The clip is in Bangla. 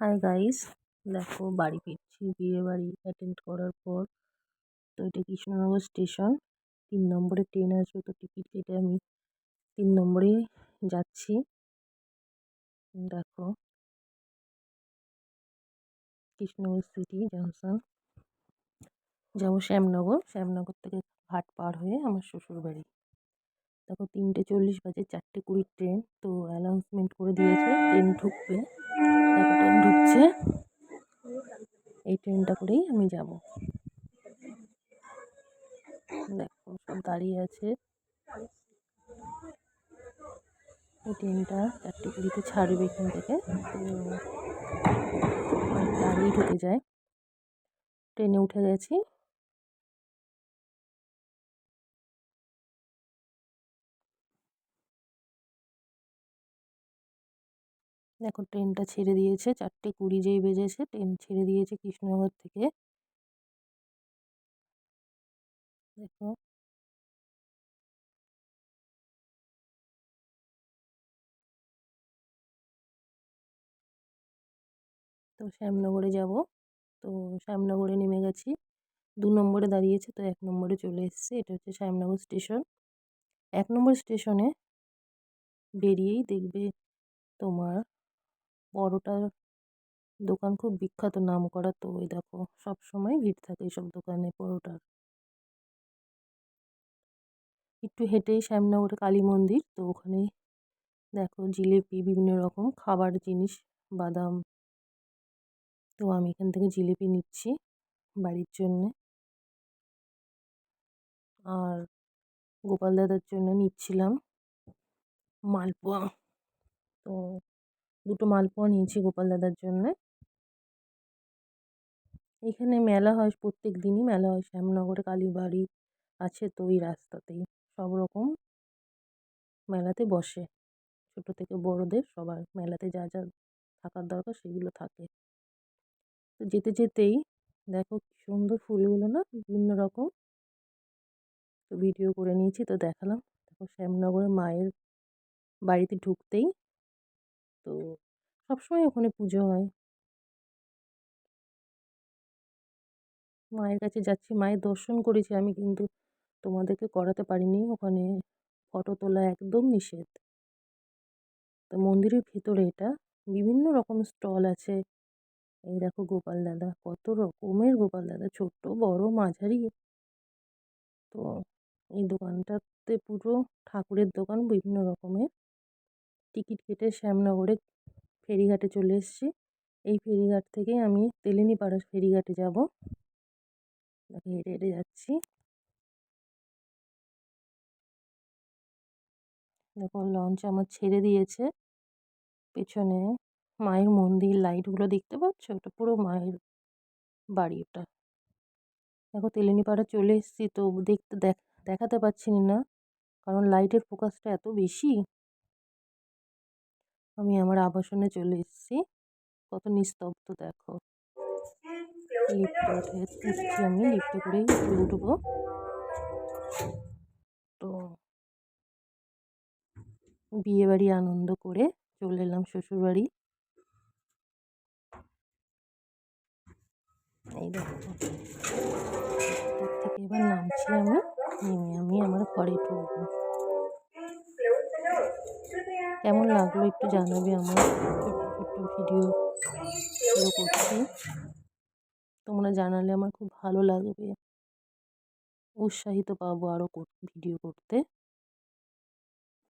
হাই গাইস দেখো, বাড়ি ফিরছি। বিয়ে বাড়ি অ্যাটেন্ড করার পর। তো এটা কৃষ্ণনগর স্টেশন তিন নম্বরে ট্রেন আসবে তো টিকিট কেটে আমি তিন নম্বরে যাচ্ছি। দেখো। কৃষ্ণনগর সিটি জংশন যাব শ্যামনগর। শ্যামনগর থেকে ঘাট পার হয়ে আমার শ্বশুর বাড়ি দেখো তিনটে চল্লিশ বাজে, চারটে কুড়ির ট্রেন, তো অ্যানাউন্সমেন্ট করে দিয়েছে, ট্রেন ঢুকবে। দেখো ট্রেন ঢুকছে। এই ট্রেনটা করেই আমি যাব। দেখো সব দাঁড়িয়ে আছে। এই ট্রেনটা চারটে কুড়িতে ছাড়বে এখান থেকে, তো আগেই ঢুকে যায়। ট্রেনে উঠে গেছি। দেখো ট্রেনটা ছেড়ে দিয়েছে, চারটে কুড়ি যেই বেজেছে, ট্রেন ছেড়ে দিয়েছে কৃষ্ণনগর থেকে। দেখো। তো শ্যামনগরে যাব। তো শ্যামনগরে নেমে গেছি। দু নম্বরে দাঁড়িয়েছে, তো এক নম্বরে চলে এসছে। এটা হচ্ছে শ্যামনগর স্টেশন। এক নম্বর স্টেশনে বেরিয়েই দেখবে তোমার পরোটার দোকান খুব বিখ্যাত নাম করা তো ওই দেখো, সব সময় ভিড় থাকে এইসব দোকানে পরোটার। একটু হেঁটেই শ্যামনগরে কালী মন্দির, তো ওখানে দেখো জিলেপি, বিভিন্ন রকম খাবার জিনিস, বাদাম। তো আমি এখান থেকে জিলিপি নিচ্ছি বাড়ির জন্যে। আর গোপাল দাদার জন্য নিচ্ছিলাম মালপোয়া। দুটো মালপোয়া নিয়েছি গোপাল দাদার জন্যে। এখানে মেলা হয় প্রত্যেক দিনই, মেলা হয় শ্যামনগরে, কালীবাড়ি, আছে তো ওই রাস্তাতেই। সব রকম মেলাতে বসে। ছোটো থেকে বড়দের সবার মেলাতে যা যা থাকার দরকার সেগুলো থাকে। তো যেতে যেতেই দেখো কি সুন্দর ফুলগুলো না বিভিন্ন রকম। তো ভিডিও করে নিয়েছি তো দেখালাম। দেখো শ্যামনগরে মায়ের বাড়িতে ঢুকতেই তো সবসময় ওখানে পুজো হয়। মায়ের কাছে যাচ্ছি, মায়ের দর্শন করেছি, আমি কিন্তু তোমাদেরকে করাতে পারিনি। ওখানে ফটো তোলা একদম নিষেধ। তো মন্দিরের ভেতরে এটা বিভিন্ন রকম স্টল আছে। এই দেখো গোপাল দাদা, কত রকমের গোপাল দাদা, ছোট্ট, বড়, মাঝারি। তো এই দোকানটাতে পুরো ঠাকুরের দোকান বিভিন্ন রকমের। টিকিট কেটে শ্যামনগরে ফেরিঘাটে চলে এসেছি। এই ফেরিঘাট থেকে আমি তেলিনিপাড়া ফেরিঘাটে যাব। হেঁটে হেঁটে যাচ্ছি। দেখো, লঞ্চ আমার ছেড়ে দিয়েছে। পেছনে মায়ের মন্দির, লাইটগুলো দেখতে পাচ্ছ? ওটা পুরো মায়ের বাড়ি ওটা। দেখো তেলেনিপাড়া চলে এসেছি, তো দেখতে দেখাতে পাচ্ছি না, কারণ লাইটের ফোকাসটা এত বেশি। আমি আমার আবাসনে চলে এসেছি। কত নিস্তব্ধ, দেখো। আমি। লিফটে করেই উঠবো। তো বিয়ে বাড়ি আনন্দ করে চলে এলাম শ্বশুরবাড়ি। এই দেখো। থেকে এবার নামছি আমি। নেমে আমি আমার ঘরে ঢুকবো। কেমন লাগল একটু জানাবে আমার ছোট্ট ছোট্ট ভিডিও করছি। তোমরা জানালে আমার খুব ভালো লাগবে। উৎসাহিত পাবো আরও ভিডিও করতে।